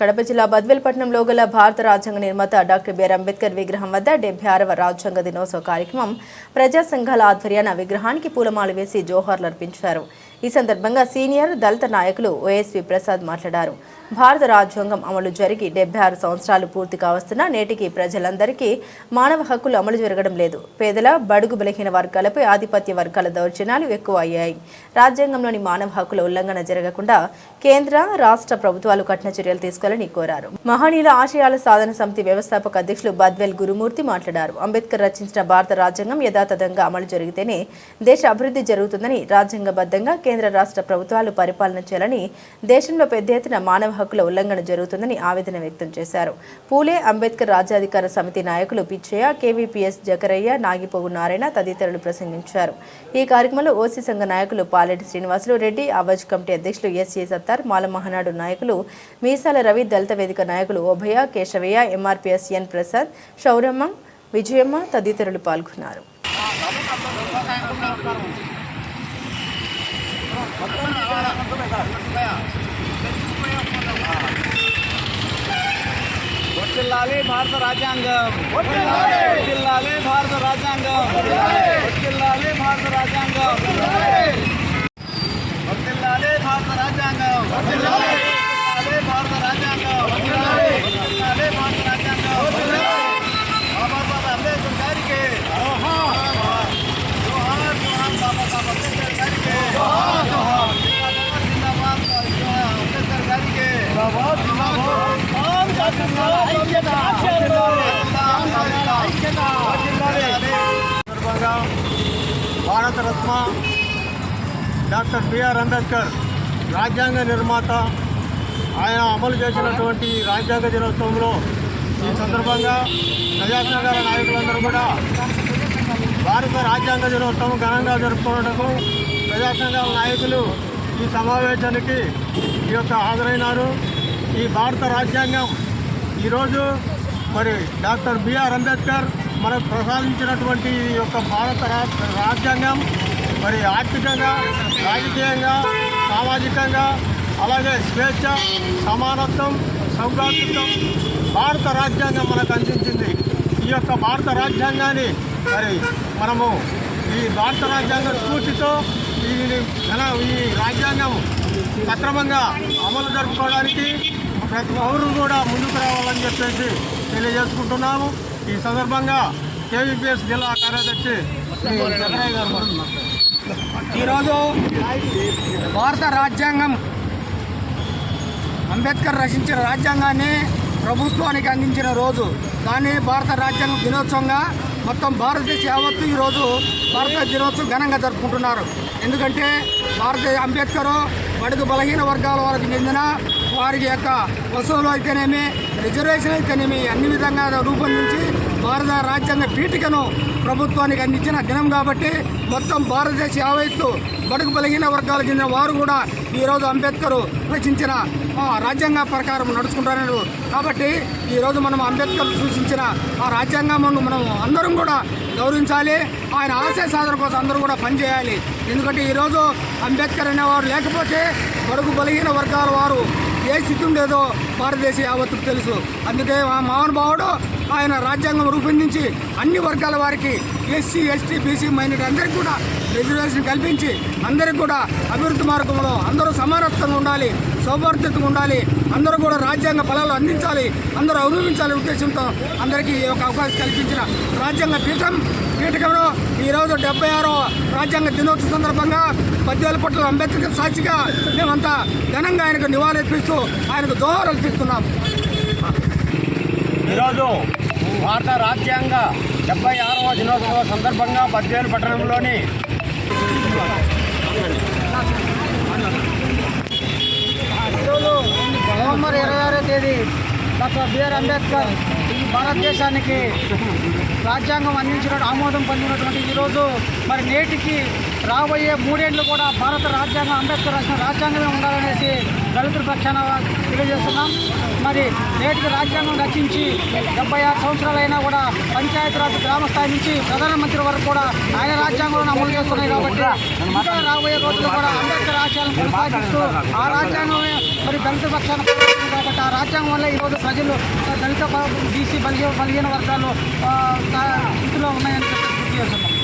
కడప జిల్లా బద్వేల్పట్నంలో గల భారత రాజ్యాంగ నిర్మాత డాక్టర్ బిఆర్ అంబేద్కర్ విగ్రహం వద్ద డెబ్బై ఆరవ రాజ్యాంగ దినోత్సవ కార్యక్రమం ప్రజా సంఘాల ఆధ్వర్యాన విగ్రహానికి పూలమాల వేసి జోహార్లు అర్పించారు. ఈ సందర్భంగా సీనియర్ దళిత నాయకులు ఓఎస్వి ప్రసాద్ మాట్లాడారు. భారత రాజ్యాంగం అమలు జరిగి డెబ్బై ఆరు సంవత్సరాలు పూర్తి కావస్తున్నా నేటికి ప్రజలందరికీ మానవ హక్కులు అమలు జరగడం లేదు. పేదల బడుగు బలహీన వర్గాలపై ఆధిపత్య వర్గాల దౌర్జన్యాలు ఎక్కువ అయ్యాయి రాజ్యాంగంలోని మానవ హక్కుల ఉల్లంఘన జరగకుండా కేంద్ర రాష్ట్ర ప్రభుత్వాలు కఠిన చర్యలు తీసుకోవాలని కోరారు. మహనీయుల ఆశయాల సాధన సమితి వ్యవస్థాపక అధ్యక్షులు బద్వేల్ గురుమూర్తి మాట్లాడారు. అంబేద్కర్ రచించిన భారత రాజ్యాంగం యథాతథంగా అమలు జరిగితేనే దేశ అభివృద్ధి జరుగుతుందని రాజ్యాంగబద్ధంగా కేంద్ర రాష్ట్ర ప్రభుత్వాలు పరిపాలన చేయాలని దేశంలో పెద్ద ఎత్తున మానవ హక్కుల ఉల్లంఘన జరుగుతుందని ఆవేదన వ్యక్తం చేశారు. పూలే అంబేద్కర్ రాజ్యాధికార సమితి నాయకులు Pichaiah K V P S Jakaraiah Nagipogu Narayana తదితరులు ప్రసంగించారు. ఈ కార్యక్రమంలో ఓసీ సంఘ నాయకులు పాలెటి శ్రీనివాసులు రెడ్డి ఆవాజ్ కమిటీ అధ్యక్షులు ఎస్ఏ సత్తార్ మాల మహానాడు నాయకులు మీసాల రవి దళిత వేదిక నాయకులు ఓభయ కేశవయ్య ఎంఆర్పీఎస్ ఎన్ ప్రసాద్ శౌరమ్మ విజయమ్మ తదితరులు పాల్గొన్నారు. వర్తిల్లాలి భారత రాజ్యాంగం వర్తిల్లాలి భారత రాజ్యాంగం వర్తిల్లాలి భారత రాజ్యాంగం వర్తిల్లాలి భారత రాజ్యాంగం వర్తిల్లాలి భారత రాజ్యాంగం వర్తిల్లాలి భారత సందర్భంగా భారతరత్న డాక్టర్ బిఆర్ అంబేద్కర్ రాజ్యాంగ నిర్మాత ఆయన అమలు చేసినటువంటి రాజ్యాంగ దినోత్సవంలో ఈ సందర్భంగా ప్రజాసంఘాల నాయకులందరూ కూడా భారత రాజ్యాంగ దినోత్సవం ఘనంగా జరుపుకోవటకు ప్రజాసంఘాల నాయకులు ఈ సమావేశానికి ఈ యొక్క హాజరైనారు. ఈ భారత రాజ్యాంగం ఈరోజు మరి డాక్టర్ బిఆర్ అంబేద్కర్ మనకు ప్రసాదించినటువంటి ఈ యొక్క భారత రా- రాజ్యాంగం మరి ఆర్థికంగా రాజకీయంగా సామాజికంగా అలాగే స్వేచ్ఛ సమానత్వం సౌభాగ్యత్వం భారత రాజ్యాంగం మనకు అందించింది. ఈ యొక్క భారత రాజ్యాంగాన్ని మరి మనము ఈ భారత రాజ్యాంగ స్ఫూర్తితో ఈ ఈ రాజ్యాంగం సక్రమంగా అమలు జరుపుకోవడానికి ప్రతి పౌరులు కూడా ముందుకు రావాలని చెప్పేసి తెలియజేసుకుంటున్నాము. ఈ సందర్భంగా కేవీపీఎస్ జిల్లా కార్యదర్శి చంద్రయ్య గారు ఈరోజు భారత రాజ్యాంగం అంబేద్కర్ రచించిన రాజ్యాంగాన్ని ప్రభుత్వానికి అందించిన రోజు కానీ భారత రాజ్యాంగం దినోత్సవంగా మొత్తం భారతదేశ యావత్తు ఈరోజు భారత దినోత్సవం ఘనంగా జరుపుకుంటున్నారు. ఎందుకంటే భారత అంబేద్కర్ బడుగు బలహీన వర్గాల వారికి చెందిన వారి యొక్క వసూలు అయితేనేమి రిజర్వేషన్ అయితేనేమి అన్ని విధంగా రూపొందించి భారత రాజ్యాంగ పీఠికను ప్రభుత్వానికి అందించిన దినం కాబట్టి మొత్తం భారతదేశ యావత్తు బడుగు బలహీన వర్గాలు చెందిన వారు కూడా ఈరోజు అంబేద్కర్ రచించిన రాజ్యాంగ ప్రకారం నడుచుకుంటారు కాబట్టి ఈరోజు మనం అంబేద్కర్ సూచించిన ఆ రాజ్యాంగం మనం అందరం కూడా గౌరవించాలి. ఆయన ఆశయ సాధన కోసం అందరూ కూడా పనిచేయాలి. ఎందుకంటే ఈరోజు అంబేద్కర్ అనేవారు లేకపోతే బడుగు బలహీన వర్గాల వారు ఏ స్థితి ఉండేదో భారతదేశ యావత్తుకు తెలుసు. అందుకే ఆ మహానుభావుడు ఆయన రాజ్యాంగం రూపొందించి అన్ని వర్గాల వారికి ఎస్సీ ఎస్టీ బీసీ మైనారిటీ అందరికీ కూడా రిజర్వేషన్ కల్పించి అందరికీ కూడా అభివృద్ధి మార్గంలో అందరూ సమానత్వంగా ఉండాలి సౌభార్ద్యతగా ఉండాలి అందరూ కూడా రాజ్యాంగ ఫలాలు అందించాలి అందరూ అనుభవించాలి ఉద్దేశంతో అందరికీ ఈ యొక్క అవకాశం కల్పించిన రాజ్యాంగ పీఠం. పీఠకంలో ఈరోజు డెబ్బై ఆరో రాజ్యాంగ దినోత్సవ సందర్భంగా పద్యాల పట్ల అంబేద్కర్ సాక్షిగా మేమంతా ఘనంగా ఆయనకు నివాళులర్పిస్తూ ఆయనకు దోహాలు అర్పిస్తున్నాం. ఈరోజు భారత రాజ్యాంగ డెబ్బై ఆరవ దినోత్సవ సందర్భంగా బద్వేలు పట్టణంలోని నవంబర్ ఇరవై ఆరో తేదీ. డాక్టర్ బిఆర్ అంబేద్కర్ ఈ భారతదేశానికి రాజ్యాంగం అందించిన ఆమోదం పొందినటువంటి ఈరోజు మరి నేటికి రాబోయే మూడేళ్ళు కూడా భారత రాజ్యాంగం అంబేద్కర్ రాసిన రాజ్యాంగమే ఉండాలనేసి దళితుల పక్షాన తెలియజేస్తున్నాం. మరి నేటికి రాజ్యాంగం రచించి డెబ్బై ఆరు సంవత్సరాలైనా కూడా పంచాయతీరాజ్ గ్రామ స్థాయి నుంచి ప్రధానమంత్రి వరకు కూడా ఆయన రాజ్యాంగంలో అమలు చేస్తున్నాయి కాబట్టి ఇంకా రాబోయే రోజులు కూడా అంబేద్కర్ ఆశయాలను కొనసాగిస్తూ ఆ రాజ్యాంగమే మరి దళిత పక్షాన కాబట్టి ఆ రాజ్యాంగం వల్ల ఈరోజు ప్రజలు దళిత బీసీ బలిహీన బలిహీన వర్గాలు ఇంట్లో ఉన్నాయని చెప్పి గుర్తు చేస్తున్నాం.